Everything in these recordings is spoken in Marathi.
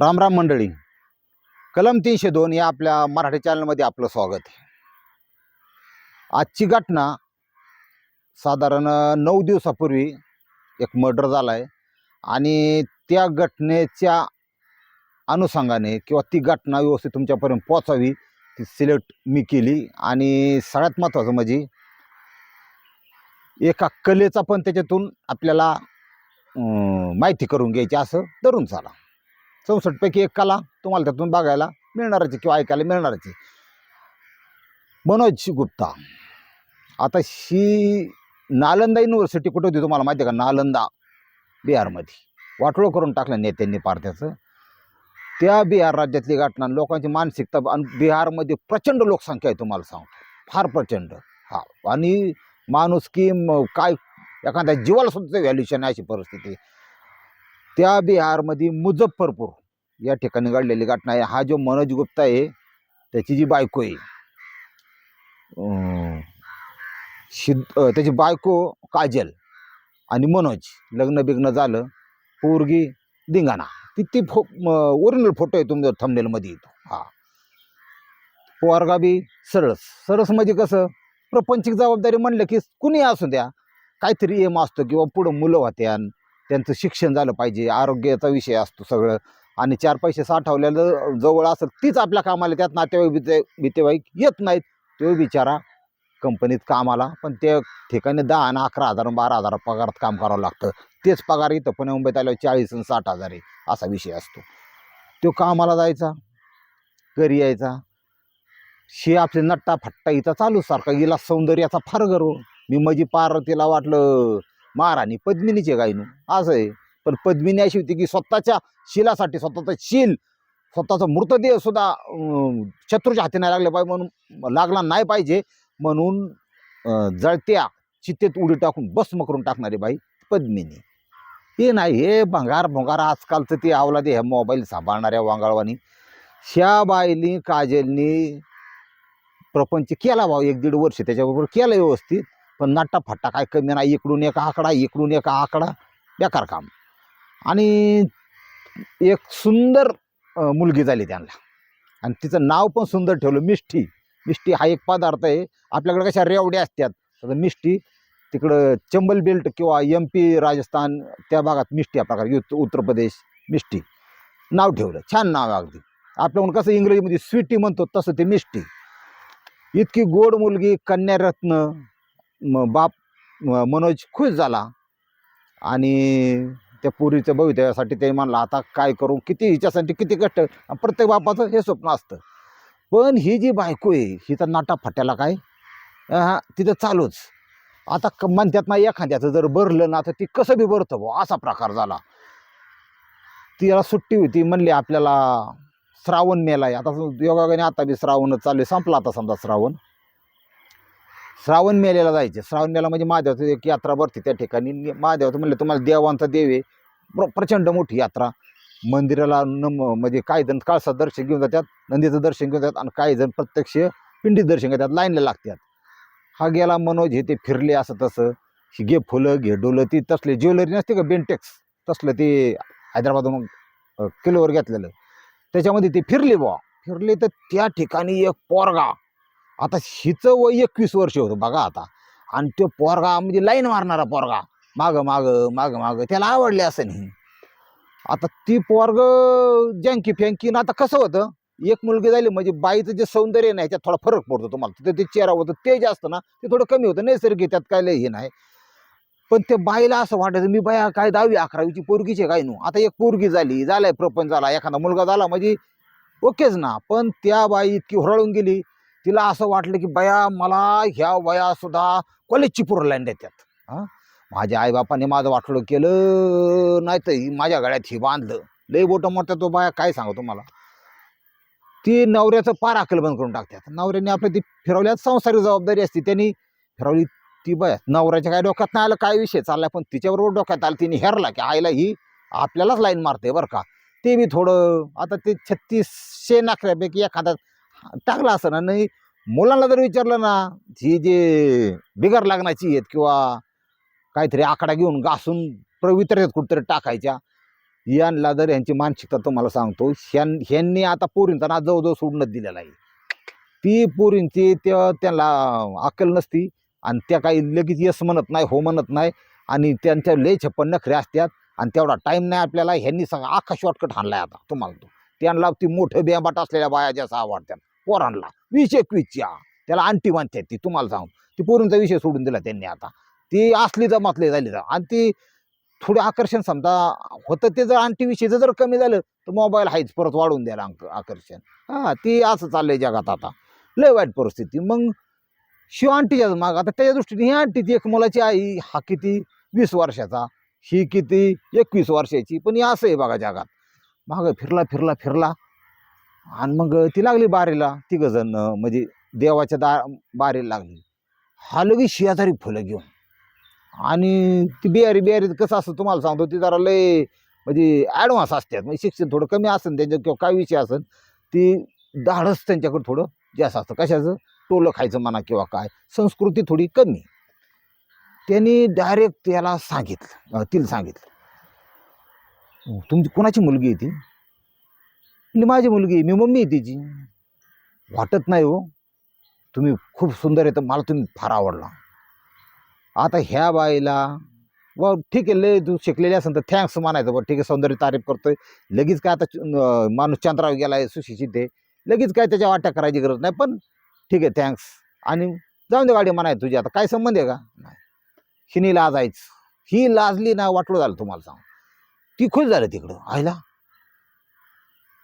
रामराम मंडळी. कलम तीनशे दोन या आपल्या मराठी चॅनलमध्ये आपलं स्वागत आहे. आजची घटना साधारण नऊ दिवसापूर्वी एक मर्डर झाला आहे आणि त्या घटनेच्या अनुषंगाने किंवा ती घटना व्यवस्थित तुमच्यापर्यंत पोचावी ती सिलेक्ट मी केली आणि सगळ्यात महत्त्वाचं म्हणजे एका कलेचा पण त्याच्यातून आपल्याला माहिती करून घ्यायची असं धरून चाला चौसष्टपैकी एक कला तुम्हाला त्यातून बघायला मिळणारच आहे किंवा ऐकायला मिळणारच आहे. मनोज गुप्ता. आता ही नालंदा युनिव्हर्सिटी कुठं होती तुम्हाला माहिती आहे का? नालंदा बिहारमध्ये. वाटोळं करून टाकलं नेत्यांनी पारथ्याचं त्या बिहार राज्यातली घटना लोकांची मानसिकता आणि बिहारमध्ये प्रचंड लोकसंख्या आहे तुम्हाला सांगतो. फार प्रचंड. हा. आणि माणूस की काय एखाद्या जीवाला सुद्धा व्हॅल्युशन आहे अशी परिस्थिती. त्या बिहारमध्ये मुझफ्फरपूर या ठिकाणी घडलेली घटना आहे. हा जो मनोज गुप्ता आहे त्याची जी बायको आहे अं, सिद्ध त्याची बायको काजल आणि मनोज लग्न बिग्न झालं. पोरगी दिंगाणा किती फो ओरिजिनल फोटो आहे तुमच्या थंबनेलमध्ये येतो हा. पोरगा बी सरस. सरस म्हणजे कसं? प्रपंचिक जबाबदारी म्हणलं की कुणी असू द्या काहीतरी एम असतो किंवा पुढं मुलं होत्या त्यांचं शिक्षण झालं पाहिजे आरोग्याचा विषय असतो सगळं. आणि चार पैसे साठवलेलं जवळ असेल तीच आपल्या कामाला त्यात नातेवाईक बिते बितेवाईक येत नाहीत. तो बिचारा कंपनीत कामाला पण त्या ठिकाणी दहा आणि अकरा हजार बारा हजार पगारात काम करावं लागतं. तेच पगार इथं पुणे मुंबईत आल्यावर चाळीस आणि साठ हजार आहे असा विषय असतो. तो कामाला जायचा घरी यायचा. शे आपले नट्टा फट्टा इथं चालू सारखा गेला सौंदर्याचा फार गर्व. मी माझी पार तिला वाटलं महाराणी पद्मिनीचे गायनू. असं आहे. पण पद्मिनी अशी होती की स्वतःच्या शिलासाठी स्वतःचा शील स्वतःचा मृतदेह सुद्धा शत्रूच्या हाती नाही लागले पाहिजे म्हणून लागला नाही पाहिजे म्हणून जळत्या चित्तेत उडी टाकून भस्म करून टाकणारी बाई पद्मिनी. हे नाही हे भंगार भंगार आजकालचं ते आवला ते ह्या मोबाईल सांभाळणाऱ्या वांगाळवानी. ह्या बाईनी काजलनी प्रपंच केला भाऊ एक दीड वर्ष त्याच्याबरोबर केलं व्यवस्थित पण नाट्टा फट्टा काय कमी नाही इकडून एक आकडा इकडून एक आकडा बेकार काम. आणि एक सुंदर मुलगी झाली त्यांना. आणि तिचं नाव पण सुंदर ठेवलं मिष्टी. मिष्टी हा एक पदार्थ आहे. आपल्याकडे कशा रेवड्या असतात तर मिष्टी. तिकडं चंबल बेल्ट किंवा एम पी राजस्थान त्या भागात मिष्टी हा प्रकार युत उत्तर प्रदेश मिष्टी. नाव ठेवलं छान नाव आहे अगदी. आपल्याकडून कसं इंग्रजीमध्ये स्वीटी म्हणतो तसं ते मिष्टी. इतकी गोड मुलगी कन्यारत्न बाप मनोज खुश झाला. आणि त्या पुरीचं भवितव्यासाठी ते म्हणलं आता काय करू? किती हिच्यासाठी किती कष्ट? प्रत्येक बापाचं हे स्वप्न असतं. पण ही जी बायको आहे ही तर नाटा फाट्याला काय? हां तिथं चालूच. आता क म्हणतात ना एखाद्याचं जर भरलं ना तर ती कसं बी भरतं भाऊ? असा प्रकार झाला. तिला सुट्टी होती म्हणली आपल्याला श्रावण मेलाय आता योगाने आता बी श्रावणच चालू आहे. संपला आता समजा श्रावण. श्रावण मेलेला जायचे. श्रावण मेला म्हणजे महादेवाचं एक यात्रा भरते त्या ठिकाणी. महादेवाचं म्हणलं तुम्हाला देवांचा देव आहे. प्रचंड मोठी यात्रा. मंदिराला नम म्हणजे काही जण काळसात दर्शन घेऊन जातात नंदीचं दर्शन घेऊन जातात आणि काही जण प्रत्यक्ष पिंडीत दर्शन घेतात लाईनला लागतात. हा गेला मनोज हे ते फिरले असं तसं. घे फुलं घे डोलं ती तसले ज्वेलरी नसते का बेंटेक्स तसलं ते हैदराबादहून किलोवर घेतलेलं. त्याच्यामध्ये ते फिरले बुवा. फिरले तर त्या ठिकाणी एक पोरगा आता हिचं वय एकवीस वर्ष होतं बघा आता. आणि तो पोरगा म्हणजे लाईन मारणारा पोरगा. मागं मागं मागं मागं. त्याला आवडले असं नाही. आता ती पोरग जँकी फँकी आता कसं होतं? एक मुलगी झाली म्हणजे बाईचं जे सौंदर्य नाही त्यात थोडा फरक पडतो तुम्हाला. तिथं ते चेहरा होतं ते जे असतं ना ते थोडं कमी होतं. नैसर्गिक त्यात काय हे नाही. पण ते बाईला असं वाटायचं मी बाया काय दहावी अकरावीची पोरगीचे काय नो? आता एक पोरगी झाली झालाय प्रपंच झाला. एखादा मुलगा झाला म्हणजे ओकेच ना. पण त्या बाई इतकी हुरळून गेली. तिला असं वाटलं की बया मला ह्या वया सुद्धा कॉलेजची पोरं लाईन देतात. हां? माझ्या आईबापाने माझं वाटलं केलं नाही तर ही माझ्या गळ्यात ही बांधलं. लई बोटं मोठ्या तो बाया काय सांगतो मला ती नवऱ्याचं पार अकल बंद करून टाकतात. नवऱ्याने आपल्या ती फिरवल्यात संसारिक जबाबदारी असते. त्यांनी फिरवली ती बया. नवऱ्याच्या काय डोक्यात नाही आलं काय विषय चालला पण तिच्याबरोबर डोक्यात आलं तिने हेरला की आईला ही आपल्यालाच लाईन मारते बरं का. ते बी थोडं आता ते छत्तीसशे नाकऱ्यापैकी एखादा टाकला असं ना. नाही मुलांना जर विचारलं ना ही जे बिगर लागण्याची आहेत किंवा काहीतरी आकडा घेऊन घासून प्रवित्र्यात कुठेतरी टाकायच्या यांना जर यांची मानसिकता तुम्हाला सांगतो ह्यां ह्यांनी आता पोरींचा ना जवळजवळ सोडणं दिलेला आहे. ती पोरींची त्या त्यांना अक्कल नसती आणि त्या काही लगेच यस म्हणत नाही हो म्हणत नाही आणि त्यांच्या लय छप्पन नखरे असतात आणि तेवढा टाईम नाही आपल्याला ह्यांनी सांगा आखा शॉर्टकट हाणलाय आता तुम्हाला तो. त्यांना ती मोठं बेंबाट असलेल्या बाया जास्त आवडतात पोरांना. वीस एकवीसच्या त्याला आंटी मानतात ती तुम्हाला सांग. ती पोरींचा विषय सोडून दिला त्यांनी आता. ती असली जमातली झाली जा आणि ती थोडे आकर्षण समजा होतं ते जर आणटी विषयीचं जर कमी झालं तर मोबाईल आहेच परत वाढवून द्यायला अंक आकर्षण. हां ती असं चाललंय जगात आता. लय वाईट परिस्थिती. मग शिव आंटीच्या माग. आता त्याच्या दृष्टीने ही आणटी ती एक मुलाची आई. हा किती? वीस वर्षाचा. ही किती? एकवीस वर्षाची. पण ही असं आहे बघा जगात. मागं फिरला फिरला फिरला. आणि मग ती लागली बारीला तिघ जण म्हणजे देवाच्या दा बारीला लागली. हा लगेच शेजारी फुलं घेऊन. आणि ती बिहारी बिहारीत कसं असतं तुम्हाला सांगतो ती जरा लय म्हणजे ॲडव्हान्स असतात. म्हणजे शिक्षण थोडं कमी असेल त्यांच्या किंवा काय विषय असेल ती धाडस त्यांच्याकडे थोडं जास्त असतं. कशाचं? टोलं खायचं म्हणा किंवा काय. संस्कृती थोडी कमी. त्यांनी डायरेक्ट त्याला सांगितलं तिला सांगितलं. तुमची कोणाची मुलगी आहे ती? म्हणजे माझी मुलगी मी मम्मी आहे तिची. वाटत नाही हो. तुम्ही खूप सुंदर आहे तर मला तुम्ही फार आवडला. आता ह्या बाईला व ठीक आहे लय तू शिकलेली असेल तर थँक्स मानायचं बरं ठीक आहे सौंदर्य तारीफ करतोय. लगेच काय आता माणूस चंद्रावर गेला आहे सुशिक्षित आहे. लगेच काय त्याच्या वाट्या करायची गरज नाही पण ठीक आहे थँक्स आणि जाऊन दे गाडी म्हणाय तुझी आता काय संबंध आहे का? नाही. हिनी लाजायच. ही लाजली ना वाटलं झालं तुम्हाला सांग. ती खुश झालं तिकडं आईला.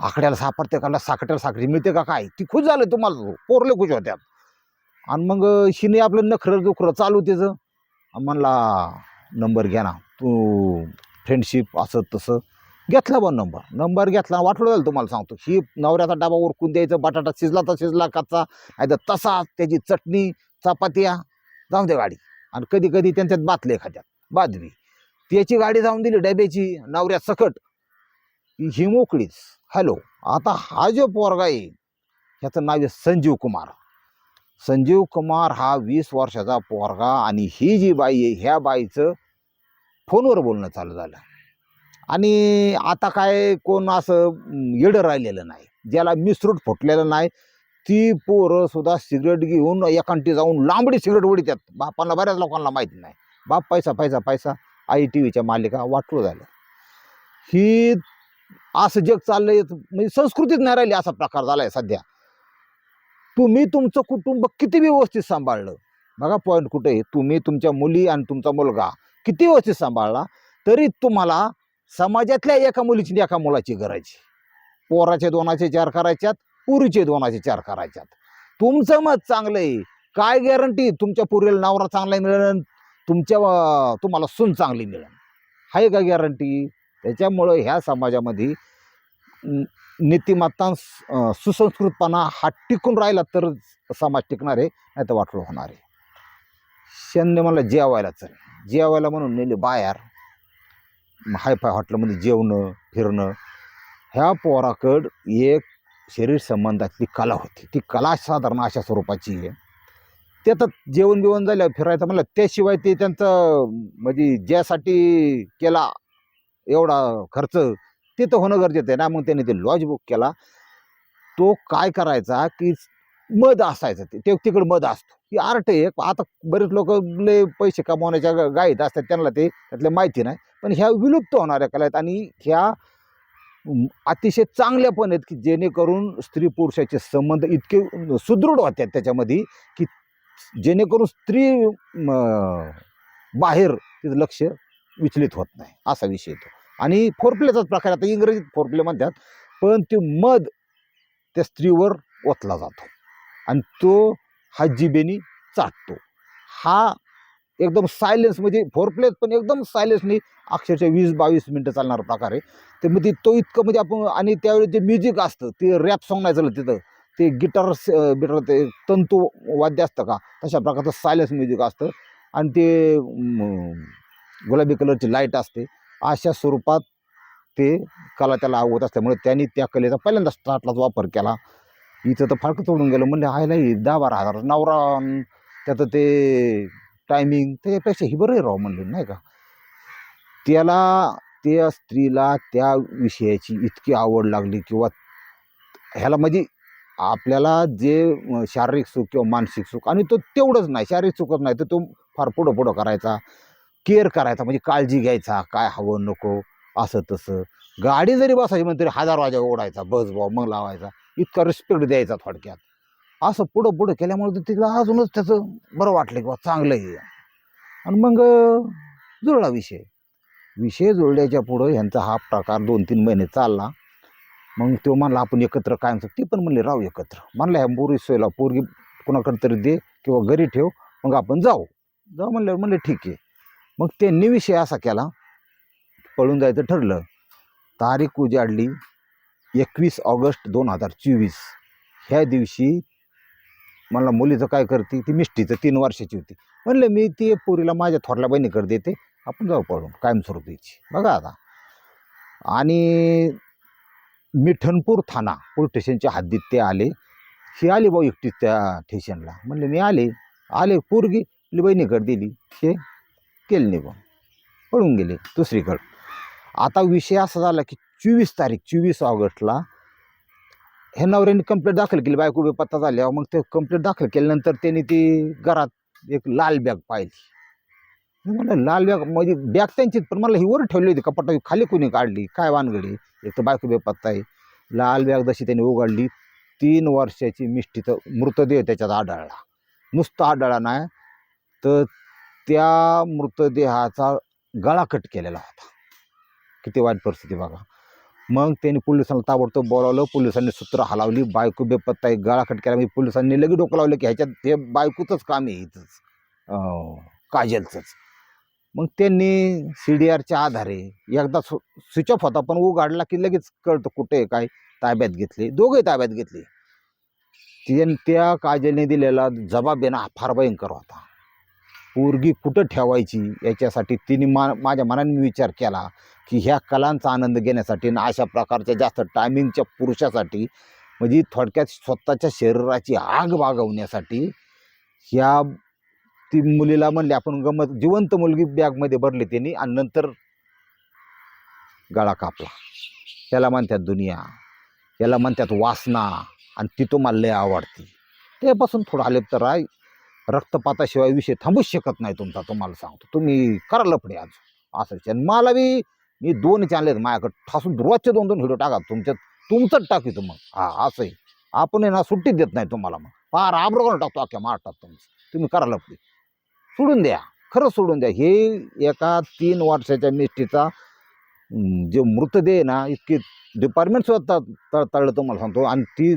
आकड्याला सापडते का? साकट्याला साखरी मिळते का काय? ती खुश झालं तुम्हाला. पोरले खुश होत्यात. आणि मग शिने आपलं नखरं दुखरं चालू त्याचं म्हणला नंबर घ्या ना. तू फ्रेंडशिप असं तसं घेतला बा नंबर. नंबर घेतला. वाटलं झालं तुम्हाला सांगतो. ही नवऱ्याचा डबा ओरकून द्यायचं. बटाटा शिजला तर शिजला कच्चा. नाही तर तसा त्याची चटणी चपात्या. जाऊन दे गाडी. आणि कधी कधी त्यांच्यात बातले एखाद्यात बादवी त्याची गाडी जाऊन दिली डब्याची. नवऱ्या सकट ही मोकळीच हॅलो आता हा जो पोरगा आहे ह्याचं नाव आहे संजीव कुमार. संजीव कुमार हा वीस वर्षाचा पोरगा आणि ही जी बाई आहे ह्या बाईचं फोनवर बोलणं चालू झालं. आणि आता काय कोण असं येडं राहिलेलं नाही. ज्याला मिसरूट फुटलेलं नाही ती पोरं सुद्धा सिगरेट घेऊन एकांटी जाऊन लांबडी सिगरेट ओढीतात. बापांना बऱ्याच लोकांना माहीत नाही. बाप पैसा पैसा पैसा आई टी व्हीच्या मालिका वाटलं झालं ही असं जग चाललंय म्हणजे संस्कृतीच नाही राहिली असा प्रकार झालाय सध्या. तुम्ही तुमचं कुटुंब किती व्यवस्थित सांभाळलं? बघा पॉईंट कुठे आहे? तुम्ही तुमच्या मुली आणि तुमचा मुलगा किती व्यवस्थित सांभाळला तरी तुम्हाला समाजातल्या एका मुलीची एका मुलाची गरज पोराचे दोनाचे चार करायच्यात पुरीचे दोनाचे चार करायच्यात. तुमचं मत चांगलं आहे. काय गॅरंटी तुमच्या पुरीला नवरा चांगला मिळेल तुमच्या तुम्हाला सून चांगली मिळेल. आहे का गॅरंटी त्याच्यामुळं ह्या समाजामध्ये नीतिमत्ता सुसंस्कृतपणा हा टिकून राहिला तर समाज टिकणार आहे नाही तर वाटलं होणार आहे. शन्य मला जेवायला चल. जेवायला म्हणून नेले बाहेर. हायफाय हॉटेलमध्ये जेवणं फिरणं. ह्या पोराकड एक शरीर संबंधातली कला होती. ती कला साधारण अशा स्वरूपाची आहे. त्यात जेवण बिवण झालं फिरायचं म्हणलं. त्याशिवाय ते त्यांचं म्हणजे ज्यासाठी केला एवढा खर्च ते तर होणं गरजेचं आहे ना. मग त्याने ते लॉज बुक केला. तो काय करायचा की मध असायचं. ते ते तिकडं मध असतो. की आर्ट आहे. आता बरेच लोक लय पैसे कमावण्याच्या गाईत असतात. त्यांना ते त्यातले माहिती नाही. पण ह्या विलुप्त होणाऱ्या कला आहेत. आणि ह्या अतिशय चांगल्या पण आहेत की जेणेकरून स्त्री पुरुषाचे संबंध इतके सुदृढ होतात त्याच्यामध्ये की जेणेकरून स्त्री बाहेर तिचं लक्ष विचलित होत नाही असा विषय येतो. आणि फोरप्लेचाच प्रकार आता इंग्रजीत फोरप्ले म्हणतात पण ते मध त्या स्त्रीवर ओतला जातो. आणि तो हा जिबेनी चाटतो. हा एकदम सायलेन्स म्हणजे फोरप्लेच पण एकदम सायलेन्सनी अक्षरशः वीस बावीस मिनटं चालणारा प्रकार आहे. ते मग ते तो इतकं म्हणजे आपण आणि त्यावेळी जे म्युझिक असतं ते रॅप सॉंग नाही चालत तिथं. ते गिटार बिटार ते तंतू वाद्य असतं का तशा प्रकारचं सायलेन्स म्युझिक असतं. आणि ते गुलाबी कलरची लाइट असते. अशा स्वरूपात ते कला त्याला आवडत असल्यामुळे त्यांनी त्या कलेचा पहिल्यांदा स्टार्टलाच वापर केला. इथं तर फारकं तोडून गेलं. म्हणजे हायला नाही दहा बारा हजार नवरा त्याचं ते टायमिंग त्याच्यापेक्षा ही बरं राव म्हणलं नाही का? त्याला त्या स्त्रीला त्या विषयाची इतकी आवड लागली किंवा ह्याला म्हणजे आपल्याला जे शारीरिक सुख किंवा मानसिक सुख आणि तो तेवढंच नाही शारीरिक सुखच नाही तर तो फार पुढं पुढं करायचा. केअर करायचा म्हणजे काळजी घ्यायचा काय हवं नको असं तसं. गाडी जरी बसायची म्हणजे तरी हजार वाजा ओढायचा बस भाऊ मग लावायचा. इतका रिस्पेक्ट द्यायचा थोडक्यात. असं पुढं पुढं केल्यामुळे तर तिला अजूनच त्याचं बरं वाटलं की बा चांगलं आहे. आणि मग जुळला विषय. विषय जुळल्याच्या पुढं ह्यांचा हा प्रकार दोन तीन महिने चालला. मग तो म्हणला आपण एकत्र कायम ती पण म्हणले राहू एकत्र. म्हणलं ह्या पोरी सोयला पोरगी कुणाकडे तरी दे किंवा घरी ठेव मग आपण जाऊ. जाऊ म्हणलं म्हणले ठीक आहे. मग त्यांनी विषय असा केला पळून जायचं ठरलं. तारीख उजाडली एकवीस ऑगस्ट दोन हजार चोवीस. ह्या दिवशी मला मुलीचं काय करते ती मिष्टीचं तीन वर्षाची होती. म्हणलं मी ती पोरीला माझ्या थोरल्या बहिणीकडे देते आपण जाऊ पळून कायमस्वरूपीची बघा आता. आणि मिठनपूर थाना पोलीस स्टेशनच्या हद्दीत ते आले. ही आली भाऊ एकटीच त्या स्टेशनला म्हणले मी आले. आले पोरगी बहिणीकडे दिली. हे केलं बा पळून गेले दुसरीकडं. आता विषय असा झाला की चोवीस तारीख चोवीस ऑगस्टला हे नवऱ्याने कंप्लेंट दाखल केली बायको बेपत्ता झाल्यावर. मग ते कंप्लेंट दाखल केल्यानंतर त्यांनी ती घरात एक लाल बॅग पाहिली. म्हणलं लाल बॅग म्हणजे बॅग त्यांचीच पण मला ही वर ठेवली होती कपाटा खाली कोणी काढली? काय वानगडी? एक तर बायको बेपत्ता आहे. लाल बॅग जशी त्यांनी उघडली तीन वर्षाची मिष्टीचं मृतदेह त्याच्यात आढळला. नुसता आढळला नाही. तर त्या मृतदेहाचा गळा कट केलेला होता. किती वाईट परिस्थिती बघा. मग त्यांनी पोलिसांना ताबडतोब बोलावलं. पोलिसांनी सूत्र हलावली. बायको बेपत्ता एक गळा कट केला. म्हणजे पोलिसांनी लगेच डोकं लावलं की ह्याच्यात हे बायकोचंच काम आहे इथंच. काजलचंच. मग त्यांनी सी डी आरच्या आधारे एकदा सु स्विच ऑफ होता पण उघडला की लगेच कळतं कुठे काय ताब्यात घेतले. दोघे ताब्यात घेतले. त्यां त्या काजलने दिलेला जबाब येणं फार भयंकर होता. पोरगी कुठं ठेवायची याच्यासाठी तिने मा माझ्या मनाने मी विचार केला की ह्या कलांचा आनंद घेण्यासाठी आणि अशा प्रकारच्या जास्त टायमिंगच्या पुरुषासाठी म्हणजे थोडक्यात स्वतःच्या शरीराची आग बागवण्यासाठी ह्या ती मुलीला म्हणली आपण गमत जिवंत मुलगी बॅगमध्ये भरली त्यांनी आणि नंतर गळा कापला. त्याला म्हणतात दुनिया याला म्हणतात वासना आणि ती तुम्हाला लय आवडती. त्यापासून थोडं आले तर राय रक्तपाताशिवाय विषय थांबूच शकत नाही तुमचा तुम्हाला सांगतो. तुम्ही करा लफडे आज. असं आणि मला बी मी दोन चॅनल माझ्याकडे. ठासून रोजचे दोन दोन व्हिडिओ टाका. तुमच्यात तुमचंच टाकी मग हा असं आहे. आपण आहे ना सुट्टी देत नाही तुम्हाला मग. फार आब्रो करून टाकतो अख्ख्या महाराष्ट्रात तुमचं. तुम्ही करा लफडी. सोडून द्या. खरं सोडून द्या. हे एका तीन वर्षाच्या मिष्टीचा जे मृतदेह आहे ना इतके डिपार्टमेंट सुद्धा तळ तळलं तुम्हाला सांगतो. आणि ती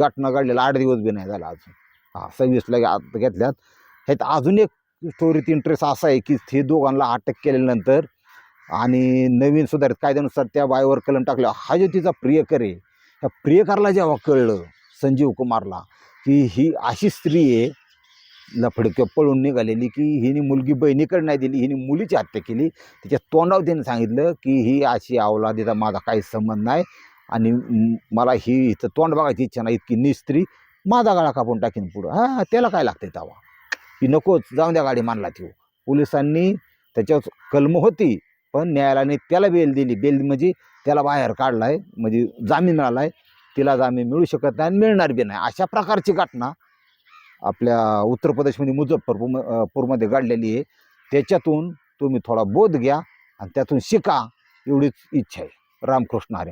गाठणं घटना आठ दिवस बी नाही झाला अजून. हा सव्वीसला आता घेतल्यात. ह्यात अजून एक स्टोरीत इंटरेस्ट असा आहे की ते दोघांना अटक केल्यानंतर आणि नवीन सुधारित कायद्यानुसार त्या बायवर कलम टाकलं हा जो तिचा प्रियकर आहे त्या प्रियकरला जेव्हा कळलं संजीव कुमारला की ही अशी स्त्री आहे लफडक्या पळून निघालेली की हिने मुलगी बहिणीकडे नाही दिली हिने मुलीची हत्या केली तिच्या तोंडावर त्याने सांगितलं की ही अशी अवलादीचा माझा काही संबंध नाही आणि मला ही इथं तोंड बघायची इच्छा नाही इतकी निस्त्री माझा गाळा कापून टाकीन पुढं. हां त्याला काय लागते तवा? ती नकोच जाऊन द्या गाडी मानला ती पोलिसांनी त्याच्यावर कलम होती पण न्यायालयाने त्याला बेल दिली. बेल म्हणजे त्याला बाहेर काढला आहे म्हणजे जामीन मिळाला आहे तिला जामीन मिळू शकत नाही आणि मिळणार बी नाही. अशा प्रकारची घटना आपल्या उत्तर प्रदेशमध्ये मुझफ्फरपूर पूरमध्ये घडलेली आहे. त्याच्यातून तुम्ही थोडा बोध घ्या आणि त्यातून शिका एवढीच इच्छा आहे. रामकृष्ण हरी